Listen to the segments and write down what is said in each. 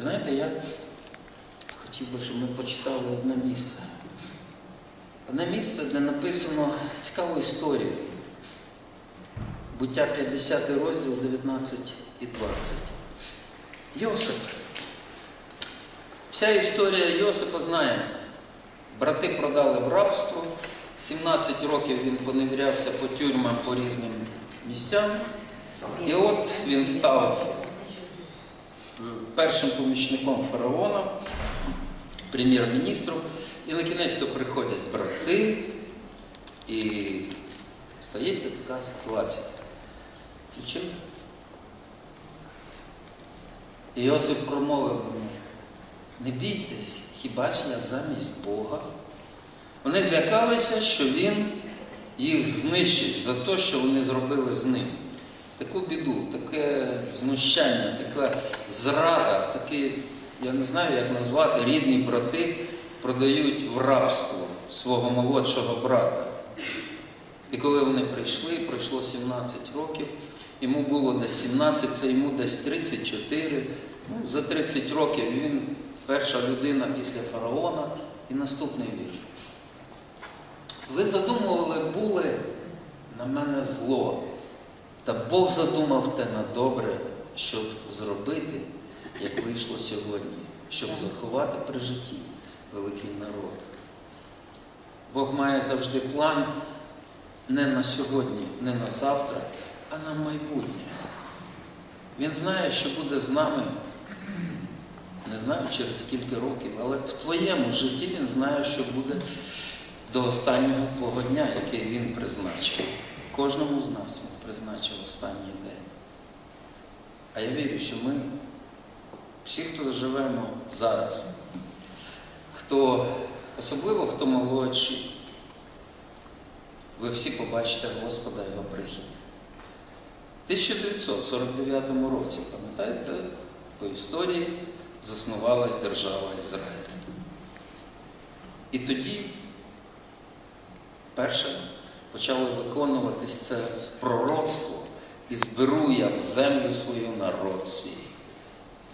Знаєте, я хотів би, щоб ми почитали одне місце. Одне місце, де написано цікаву історію. Буття 50 розділ 19 і 20. Йосип. Вся історія Йосипа знає. Брати продали в рабство. 17 років він поневірявся по тюрмам по різним місцям. І от він став першим помічником фараона, прем'єр-міністром. І на кінець то приходять брати, і стається така ситуація. Включили? І промовив мені, не бійтесь, хіба ж я замість Бога? Вони злякалися, що він їх знищить за те, що вони зробили з ним. Таку біду, таке знущання, така зрада, такі, я не знаю, як назвати, рідні брати продають в рабство свого молодшого брата. І коли вони прийшли, пройшло 17 років, йому було десь 17, це йому десь 34. Ну, за 30 років він перша людина після фараона і наступний вірш. Ви задумували були на мене зло, та Бог задумав те на добре, щоб зробити, як вийшло сьогодні, щоб заховати при житті великий народ. Бог має завжди план не на сьогодні, не на завтра, а на майбутнє. Він знає, що буде з нами, не знаю через скільки років, але в твоєму житті він знає, що буде до останнього твого дня, який він призначив. Кожному з нас він призначив останній день. А я вірю, що ми, всі, хто живемо зараз, хто, особливо хто молодший, ви всі побачите Господа Його прихід. В 1949 році, пам'ятаєте, по історії заснувалась держава Ізраїль. І тоді перше почало виконуватись це пророцтво і зберу я в землю свою народ свій.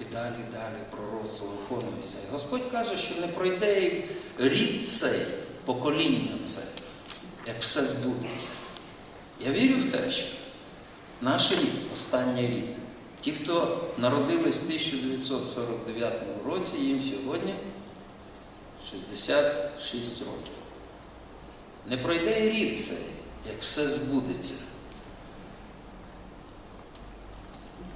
І далі, далі пророцтво виконується. І Господь каже, що не пройде і рід цей, покоління це, як все збудеться. Я вірю в те, що наш рід, останній рід, ті, хто народились в 1949 році, їм сьогодні 66 років. Не пройде і рід цей, як все збудеться.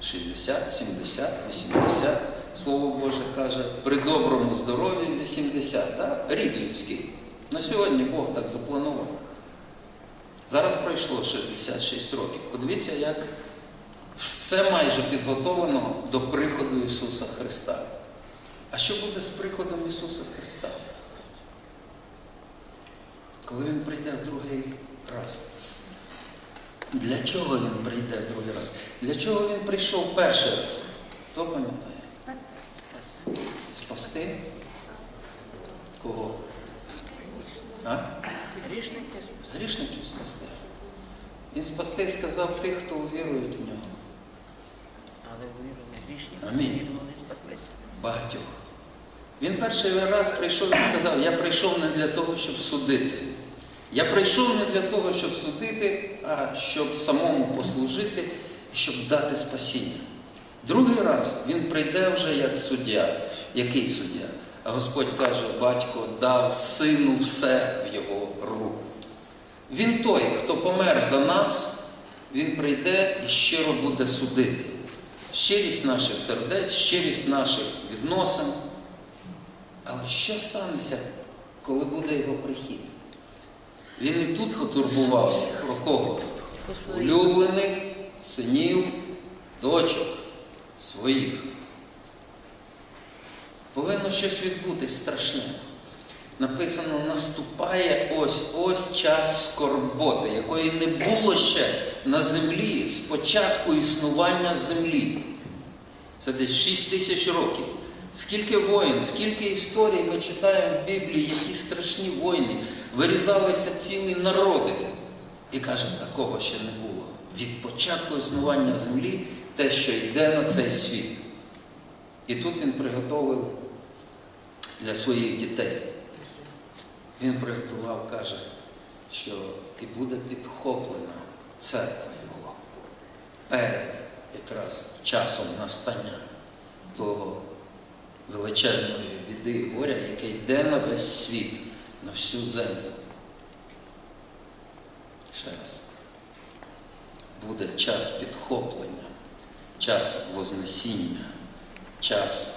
60, 70, 80. Слово Боже каже, при доброму здоров'ї 80, так? рід людський. На сьогодні Бог так запланував. Зараз пройшло 66 років. Подивіться, як все майже підготовлено до приходу Ісуса Христа. А що буде з приходом Ісуса Христа? Коли Він прийде в другий раз? Для чого він прийде в другий раз? Для чого він прийшов перший раз? Хто пам'ятає? Спасти? Кого? А? Грішники, Грішників спасти. Він спасти сказав тих, хто увірують в нього. але вірили грішні, Амінь. Багатьох. Він перший раз прийшов і сказав, я прийшов не для того, щоб судити. Я прийшов не для того, щоб судити, а щоб самому послужити щоб дати спасіння. Другий раз він прийде вже як суддя. Який суддя? А Господь каже, батько дав сину все в його руку. Він той, хто помер за нас, він прийде і щиро буде судити. Щирість наших сердець, щирість наших відносин. Але що станеться, коли буде його прихід? Він і тут потурбувався про кого? Улюблених синів, дочок своїх. Повинно щось відбутись страшне. Написано, наступає ось ось час скорботи, якої не було ще на землі з початку існування землі. Це десь 6 тисяч років. Скільки воїн, скільки історій ми читаємо в Біблії, які страшні воїни, вирізалися цілі народи. І кажемо, такого ще не було. Від початку існування землі те, що йде на цей світ. І тут він приготовив для своїх дітей. Він приготував, каже, що і буде підхоплена церква його перед якраз часом настання того величезної біди і горя, яке йде на весь світ, на всю землю. Ще раз. Буде час підхоплення, час вознесіння, час,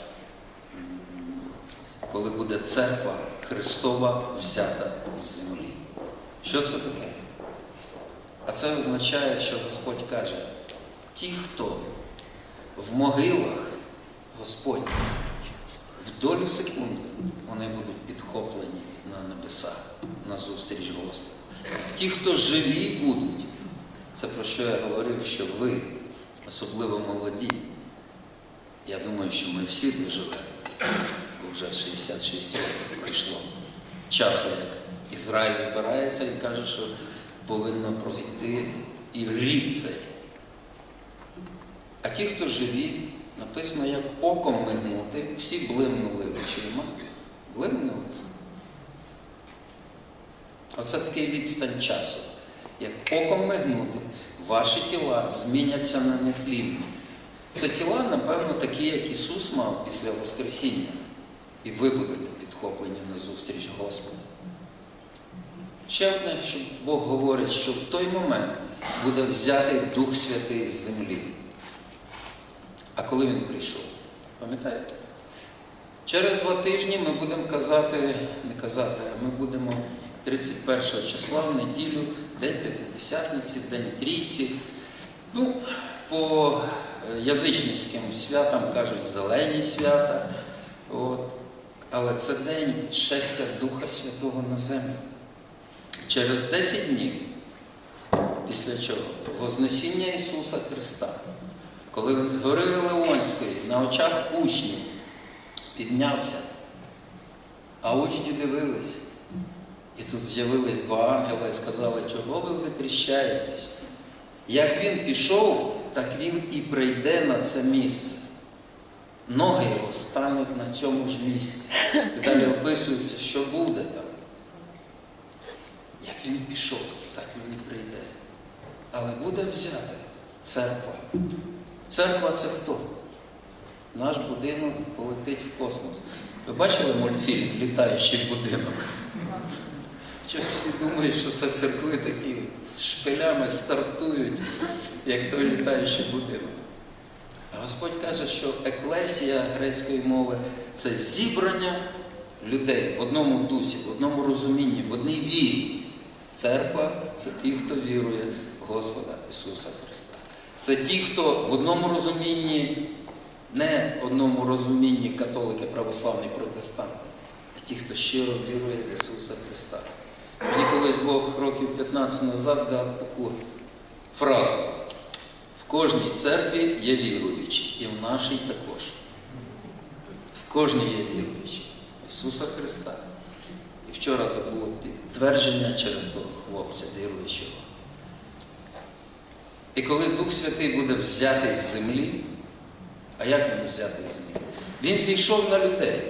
коли буде церква Христова взята з землі. Що це таке? А це означає, що Господь каже, ті, хто в могилах Господь в долю секунди вони будуть підхоплені на небеса, на зустріч Господу. Ті, хто живі будуть, це про що я говорив, що ви, особливо молоді, я думаю, що ми всі доживемо, бо вже 66 років пройшло часу, як Ізраїль збирається і каже, що повинно пройти і рік цей. А ті, хто живі, написано, як оком мигнути, всі блимнули очима. Блимнули. Оце такий відстань часу. Як оком мигнути, ваші тіла зміняться на нетлінні. Це тіла, напевно, такі, як Ісус мав після Воскресіння. І ви будете підхоплені на зустріч Господу. Ще одне, що Бог говорить, що в той момент буде взятий Дух Святий з землі. А коли він прийшов? Пам'ятаєте? Через два тижні ми будемо казати, не казати, а ми будемо 31 числа в неділю, День П'ятидесятниці, День Трійці. Ну, по е, язичницьким святам кажуть зелені свята. От. Але це день шестя Духа Святого на землю. Через 10 днів, після чого? Вознесіння Ісуса Христа, коли Він з гори Леонської на очах учнів піднявся, а учні дивились. І тут з'явились два ангела і сказали, чого ви витріщаєтесь? Як він пішов, так він і прийде на це місце. Ноги його стануть на цьому ж місці. І далі описується, що буде там. Як він пішов, так він і прийде. Але буде взяти церква. Церква це хто? Наш будинок полетить в космос. Ви бачили мультфільм Літаючий будинок? Щось всі думають, що це церкви такі з шпилями стартують, як той літаючий будинок. А Господь каже, що еклесія грецької мови це зібрання людей в одному дусі, в одному розумінні, в одній вірі. Церква це ті, хто вірує в Господа Ісуса Христа. Це ті, хто в одному розумінні, не одному розумінні католики, православні протестанти, а ті, хто щиро вірує в Ісуса Христа. Мені колись Бог років 15 назад дав таку фразу. В кожній церкві є віруючі, і в нашій також. В кожній є віруючі. Ісуса Христа. І вчора то було підтвердження через того хлопця віруючого. І коли Дух Святий буде взятий з землі, а як він взятий з землі? Він зійшов на людей.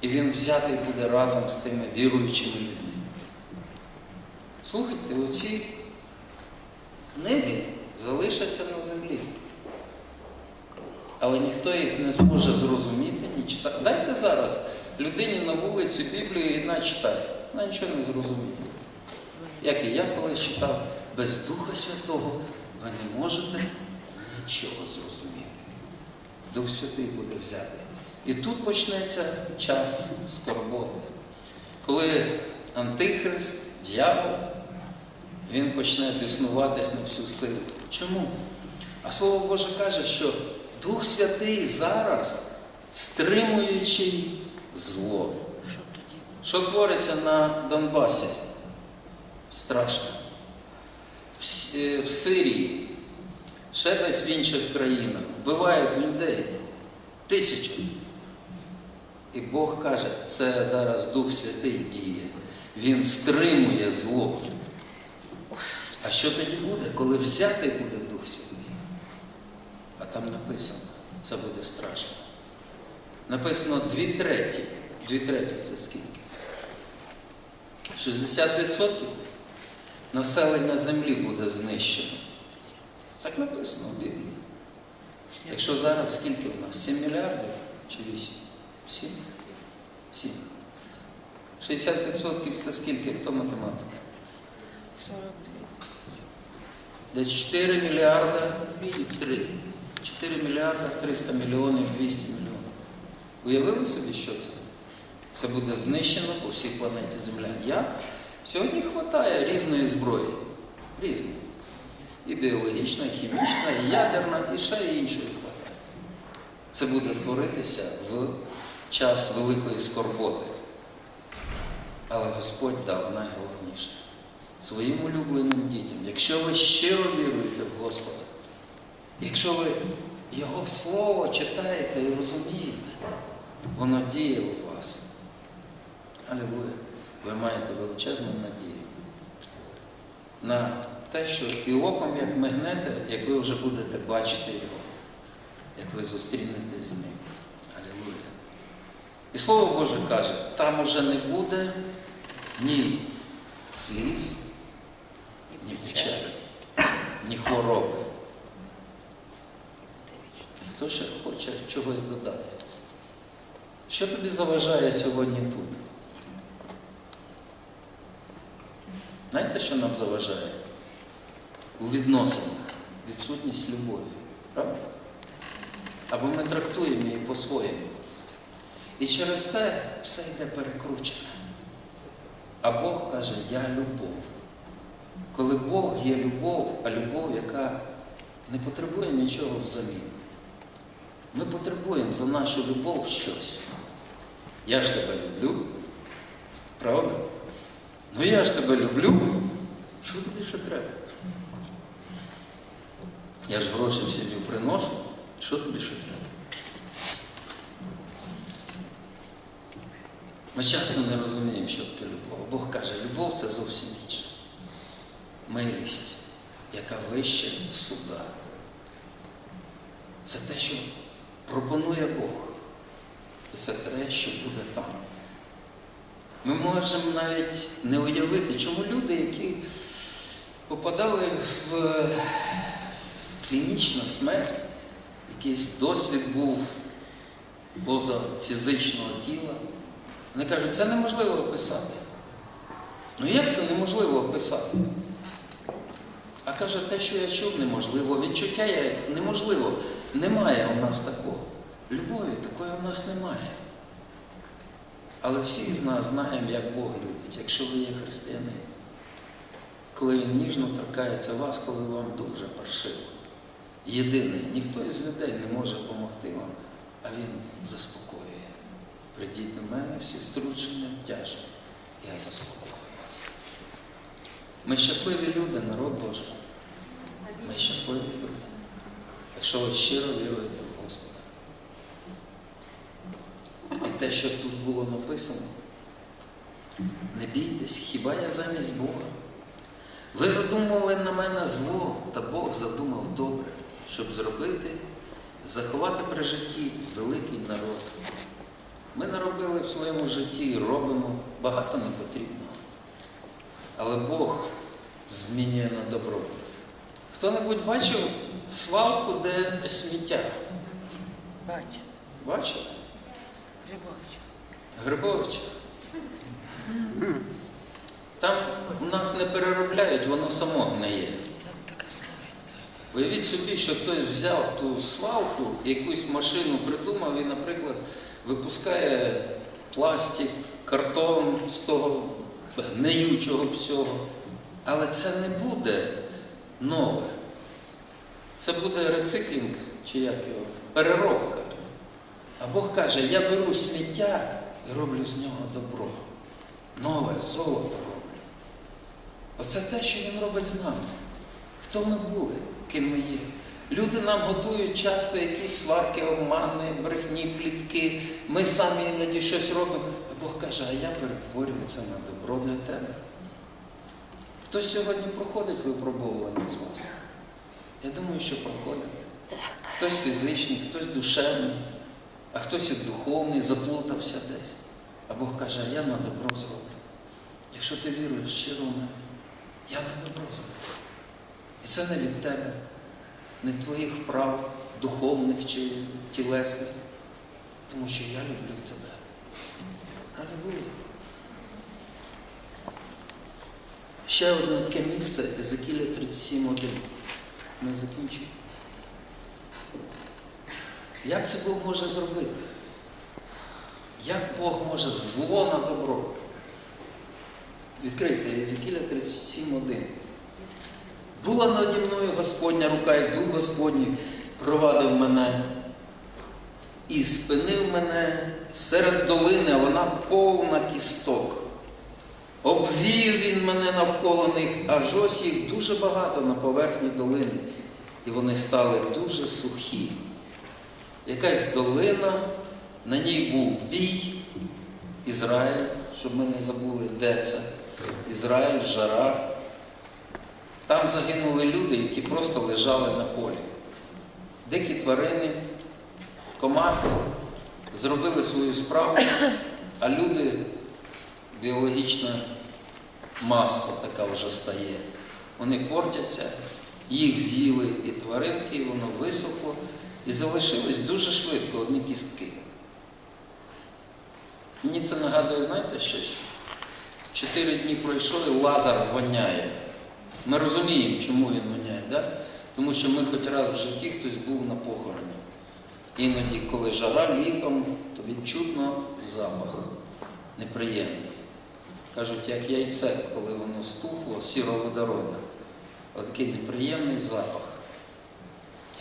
І він взятий буде разом з тими віруючими людьми. Слухайте, оці книги залишаться на землі. Але ніхто їх не зможе зрозуміти, ні читати. Дайте зараз людині на вулиці Біблію і вона читає. Вона нічого не зрозуміє. Як і я колись читав, без Духа Святого ви не можете нічого зрозуміти. Дух Святий буде взятий. І тут почнеться час скорботи. Коли Антихрист, дьявол, він почне біснуватись на всю силу. Чому? А Слово Боже каже, що Дух Святий зараз стримуючий зло. Що твориться на Донбасі? Страшно. В, е, в Сирії, ще десь в інших країнах вбивають людей тисячі. І Бог каже, це зараз Дух Святий діє. Він стримує зло. А що тоді буде, коли взятий буде Дух Святий? А там написано, це буде страшно. Написано дві треті. Дві треті це скільки? 60% населення землі буде знищено. Так написано в Біблії. Якщо зараз скільки в нас? 7 мільярдів чи 8? 7? 7. 60% це скільки? Хто математик? 42. Десь 4 мільярда і 3. 4 мільярда 300 мільйонів, 200 мільйонів. Уявили собі, що це? Це буде знищено по всій планеті Земля. Як? Сьогодні вистачає різної зброї. Різної. І біологічна, і хімічна, і ядерна, і ще іншої вистачає. Це буде творитися в час великої скорботи. Але Господь дав найголовніше своїм улюбленим дітям. Якщо ви щиро віруєте в Господа, якщо ви Його Слово читаєте і розумієте, воно діє у вас. Алілуя. Ви маєте величезну надію на те, що і оком, як мигнете, як ви вже будете бачити його, як ви зустрінетесь з ним. Алілуя. І Слово Боже каже, там уже не буде ні сліз, ні печалі, ні хвороби. Хто ще хоче чогось додати? Що тобі заважає сьогодні тут? Знаєте, що нам заважає? У відносинах відсутність любові. Правда? Або ми трактуємо її по-своєму. І через це все йде перекручене. А Бог каже, я любов. Коли Бог є любов, а любов, яка не потребує нічого взамін. Ми потребуємо за нашу любов щось. Я ж тебе люблю. Правда? Ну я ж тебе люблю. Що тобі ще треба? Я ж гроші в сім'ю приношу. Що тобі ще треба? Ми часто не розуміємо, що таке любов. Бог каже, любов це зовсім інше. Милість, яка вище суда. Це те, що пропонує Бог. І це те, що буде там. Ми можемо навіть не уявити, чому люди, які попадали в клінічну смерть, якийсь досвід був поза фізичного тіла, вони кажуть, це неможливо описати. Ну як це неможливо описати? А каже, те, що я чув, неможливо. Відчуття я неможливо. Немає у нас такого. Любові такої у нас немає. Але всі з нас знаємо, як Бог любить, якщо ви є християнин. Коли Він ніжно торкається вас, коли вам дуже паршиво. Єдиний, ніхто із людей не може допомогти вам, а Він заспокоює. Прийдіть до мене всі струдження тяжі, я заспокою вас. Ми щасливі люди, народ Божий. Ми щасливі люди. Якщо ви щиро віруєте в Господа. І те, що тут було написано, не бійтесь, хіба я замість Бога? Ви задумували на мене зло, та Бог задумав добре, щоб зробити, заховати при житті великий народ. Ми наробили в своєму житті і робимо багато непотрібного. Але Бог змінює на добро. Хто-небудь бачив свалку, де сміття? Бачив? Грибович. Грибович. Там у нас не переробляють, воно само гниє. Уявіть собі, що хтось взяв ту свалку, якусь машину придумав і, наприклад, випускає пластик, картон з того гниючого всього. Але це не буде нове. Це буде рециклінг, чи як його, переробка. А Бог каже, я беру сміття і роблю з нього добро. Нове золото роблю. Оце те, що він робить з нами. Хто ми були, ким ми є. Люди нам готують часто якісь сварки, обмани, брехні, плітки. Ми самі іноді щось робимо. А Бог каже, а я перетворюю це на добро для тебе. Хтось сьогодні проходить випробовування з вас? Я думаю, що проходите. Хтось фізичний, хтось душевний. А хтось і духовний, заплутався десь. А Бог каже, а я на добро зроблю. Якщо ти віруєш щиро в мене, я на добро зроблю. І це не від тебе, не твоїх вправ духовних чи тілесних, тому що я люблю тебе. Алілуя. Ще одне таке місце Езекіля 37.1. Ми закінчуємо. Як це Бог може зробити? Як Бог може зло на добро? Відкрийте Єзекіля 37.1. Була наді мною Господня рука, і дух Господній провадив мене і спинив мене серед долини, вона повна кісток. Обвів він мене навколо них, аж ось їх дуже багато на поверхні долини, і вони стали дуже сухі. Якась долина, на ній був бій, Ізраїль, щоб ми не забули, де це. Ізраїль, жара. Там загинули люди, які просто лежали на полі. Дикі тварини, комахи зробили свою справу, а люди, біологічна маса така вже стає. Вони портяться, їх з'їли і тваринки, і воно висохло, і залишились дуже швидко одні кістки. Мені це нагадує, знаєте, що? Чотири дні пройшло і лазар воняє. Ми розуміємо, чому він воняє, да? тому що ми хоч раз в житті хтось був на похороні. Іноді, коли жара літом, то відчутно запах неприємний. Кажуть, як яйце, коли воно стухло, сіроводорода. Отакий неприємний запах,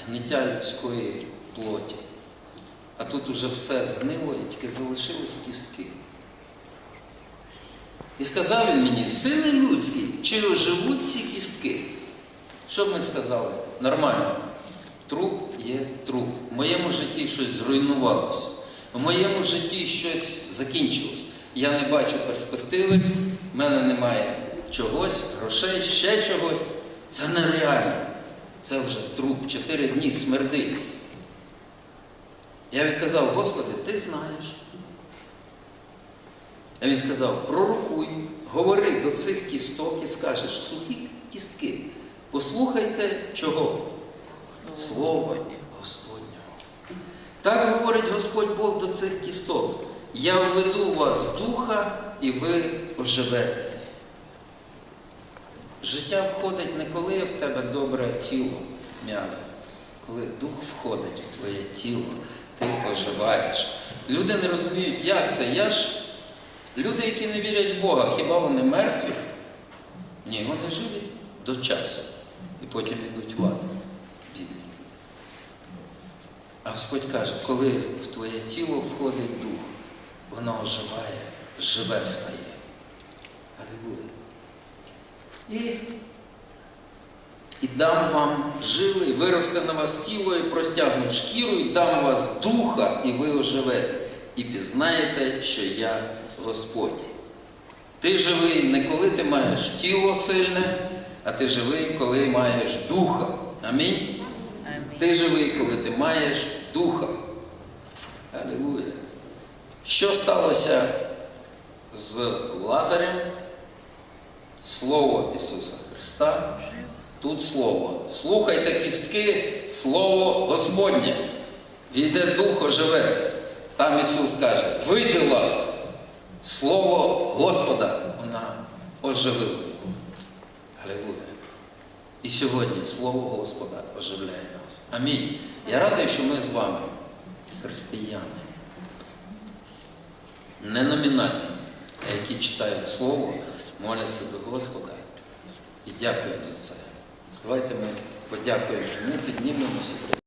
гниття людської плоті. А тут уже все згнило і тільки залишились кістки. І сказав він мені, сини людські, чи оживуть ці кістки? Що б ми сказали? Нормально. Труп є труп. В моєму житті щось зруйнувалося. В моєму житті щось закінчилось. Я не бачу перспективи, в мене немає чогось, грошей, ще чогось. Це нереально. Це вже труп, чотири дні смердить. Я відказав, Господи, ти знаєш. А він сказав, пророкуй, говори до цих кісток і скажеш, сухі кістки, послухайте чого? Слова Господнього. Так говорить Господь Бог до цих кісток. Я введу вас духа, і ви оживете. Життя входить не коли в тебе добре тіло, м'язи, коли дух входить в твоє тіло, ти оживаєш. Люди не розуміють, як це. Я ж люди, які не вірять в Бога, хіба вони мертві? Ні, вони живі до часу. І потім йдуть в ад. Бідні. А Господь каже, коли в твоє тіло входить дух, воно оживає, живе стає. Алілуя. І, і дам вам жили, виросте на вас тіло і простягну шкіру, і дам вас духа, і ви оживете, і пізнаєте, що я Господь. Ти живий не коли ти маєш тіло сильне, а ти живий, коли маєш духа. Амінь. Амінь. Ти живий, коли ти маєш духа. Алілуя. Що сталося з Лазарем? Слово Ісуса Христа. Тут Слово. Слухайте кістки, Слово Господнє. Війде дух оживете. Там Ісус каже, вийди Лазар. Слово Господа вона оживила його. Алілуя. І сьогодні Слово Господа оживляє нас. Амінь. Я радий, що ми з вами, християни, не номінальні, а які читають Слово, моляться до Господа і дякують за це. Давайте ми подякуємо йому, піднімемося.